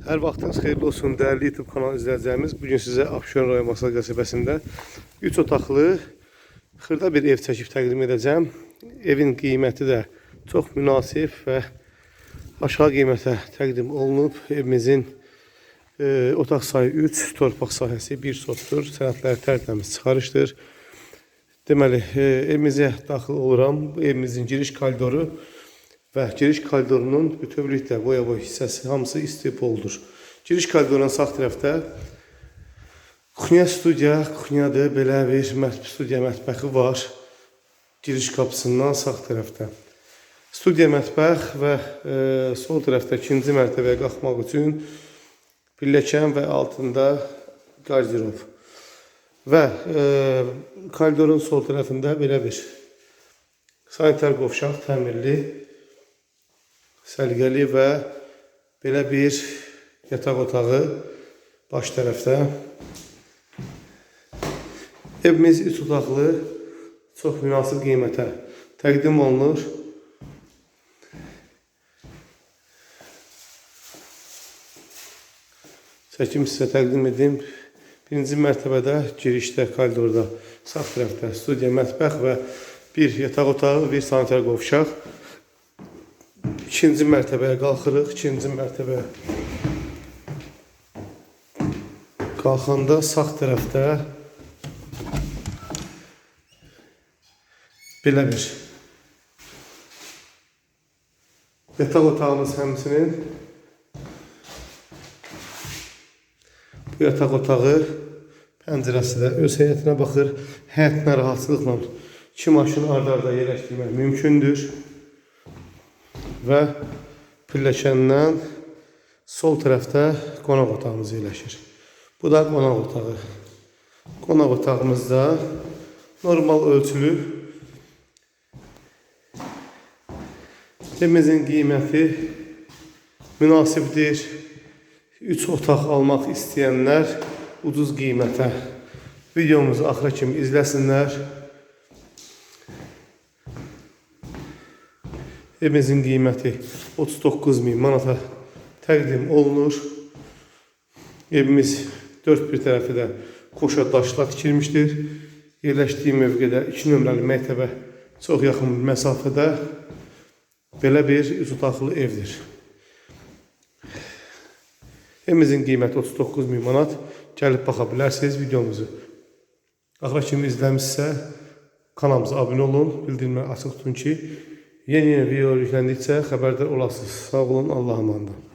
Hər vaxtınız xeyirli olsun dəyərli YouTube kanalı izləyicilərimiz. Bu gün sizə Abşeron rayon Masal qəsəbəsində 3 otaqlı xırda bir ev çəkib təqdim edəcəm. Evin qiyməti də çox münasib və aşağı qiymətə təqdim olunub. Evimizin e, otaq sayı 3, torpaq sahəsi 1 sotdur. Sənədləri tərtəmiz çıxarışdır. Deməli, e, evimizə daxil oluram. Evimizin giriş koridoru və giriş koridorunun bütövlükdə boya boy hissəsi hamısı istipoldur. Giriş koridorunun sağ tərəfdə Kuxnya studiya, Kuxnyadır, belə bir mət studiya mətbəxi var. Giriş qapısından sağ tərəfdə. Studiya mətbəx və e, sol tərəfdə ikinci mərtəbəyə qalxmaq üçün pilləkən və altında qardirob. Və e, koridorun sol tərəfində belə bir sanitar qovşaq təmirli, səliqəli və belə bir yataq otağı baş tərəfdə. Evimiz üç otaqlı, çox münasib qiymətə təqdim olunur. Çəkim sizə təqdim edim. Birinci mərtəbədə girişdə, koridorda, sağ tərəfdə studiya, mətbəx və bir yataq otağı, bir sanitar qovşaq. İkinci mərtəbəyə qalxırıq. İkinci mərtəbəyə qalxanda sağ tərəfdə belə bir yataq otağımız həmçinin bu yataq otağı pəncərəsi də öz həyətinə baxır. Həyətinə rahatçılıqla iki maşını arda-arda yerləşdirmək mümkündür və pilləkəndən sol tərəfdə qonaq otağımız yerləşir. Bu da qonaq otağı. Qonaq otağımızda normal ölçülü evimizin qiyməti münasibdir. 3 otaq almaq istəyənlər ucuz qiymətə videomuzu axıra kimi izləsinlər. Evimizin qiyməti 39 min manata təqdim olunur. Evimiz dörd bir tərəfi də qoşa daşla tikilmişdir. Yerləşdiyi mövqedə 2 nömrəli məktəbə çox yaxın məsafədə belə bir üç otaqlı evdir. Evimizin qiyməti 39 min manat. Gəlib baxa bilərsiniz videomuzu. Axıra kimi izləmişsə kanalımıza abunə olun, bildirimləri açıq tutun ki, Yeni yeni video yüklendikçe haberdar olasınız. Sağ olun, Allah'a emanet